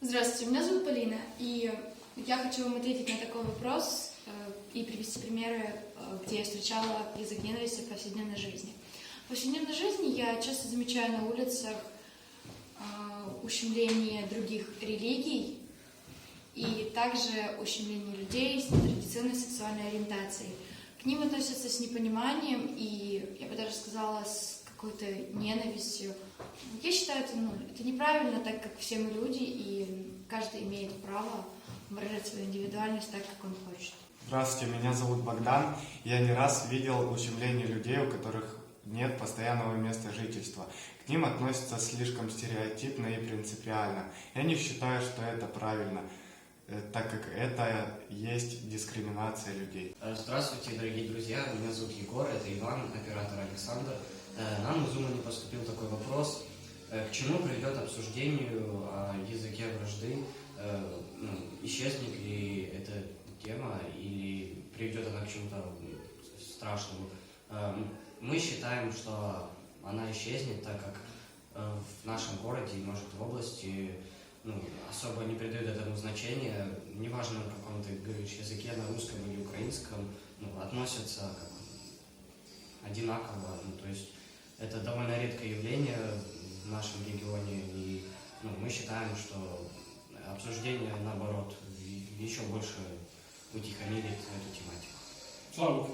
Здравствуйте, меня зовут Полина, и я хочу вам ответить на такой вопрос э, и привести примеры, э, где я встречала язык ненависти в повседневной жизни. В повседневной жизни я часто замечаю на улицах э, ущемление других религий и также ущемление людей с нетрадиционной сексуальной ориентацией. К ним относятся с непониманием и, я бы даже сказала, с какой-то ненавистью. Я считаю, это, ну, это неправильно, так как все мы люди, и каждый имеет право выражать свою индивидуальность так, как он хочет. Здравствуйте, меня зовут Богдан. Я не раз видел ущемление людей, у которых нет постоянного места жительства. К ним относятся слишком стереотипно и принципиально. Я не считаю, что это правильно, э, так как это есть дискриминация людей. Э, Здравствуйте, дорогие друзья. Меня зовут Егор, это Иван, оператор Александр. Э, Нам из Умани поступил такой вопрос. Э, К чему приведет обсуждению о языке вражды? Э, ну, Исчезнет ли эта тема или приведет она к чему-то страшному? Мы считаем, что она исчезнет, так как в нашем городе и, может, в области ну, особо не придают этому значения. Неважно, на каком ты говоришь языке, на русском или украинском, ну, относятся как одинаково. Ну, то есть это довольно редкое явление в нашем регионе, и ну, мы считаем, что обсуждение, наоборот, еще больше утихомирит эту тематику. Слава